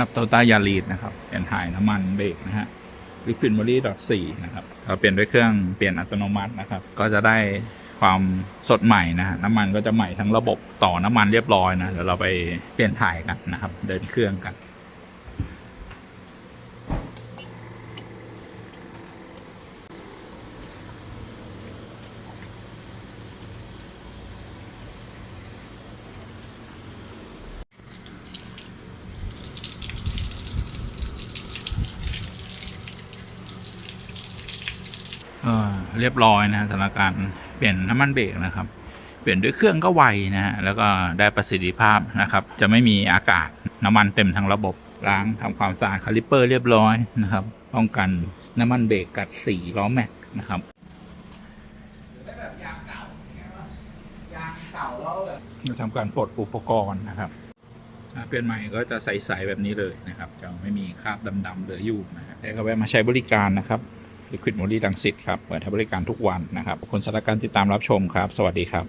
ครับโตต้ายารีดนะครับเปลี่ยนถ่ายน้ำมันเบรกนะฮะลิควิดมอรี่ดอทสี่นะครับเราเปลี่ยนด้วยเครื่องเปลี่ยนอัตโนมัตินะครับ ก็จะได้ความสดใหม่นะฮะน้ำมันก็จะใหม่ทั้งระบบต่อน้ำมันเรียบร้อยนะเดี๋ยวเราไปเปลี่ยนถ่ายกันนะครับ เดินเครื่องกัน เอ่อเรียบร้อยนะสำหรับการเปลี่ยนน้ำมันเบรกนะครับ เปลี่ยนด้วยเครื่องก็ไวนะฮะแล้วก็ได้ประสิทธิภาพนะครับ จะไม่มีอากาศน้ำมันเต็มทั้งระบบล้างทำความสะอาดคาลิปเปอร์เรียบร้อยนะครับป้องกันน้ำมันเบรกกัดสีล้อแม็กนะครับแบบยางเก่าอย่างเงี้ยว่ายางเก่าแล้วแบบจะทำการปลดอุปกรณ์นะครับอ่าเปลี่ยนใหม่ก็จะใสๆแบบนี้เลยนะครับ จะไม่มีคราบดำๆเหลืออยู่นะครับแต่ก็แวะมาใช้บริการนะครับ Liquid m o l y ดังสิตครับ เปิดให้บริการทุกวันนะครับขอบคุณสำหรับการติดตามรับชมครับ สวัสดีครับ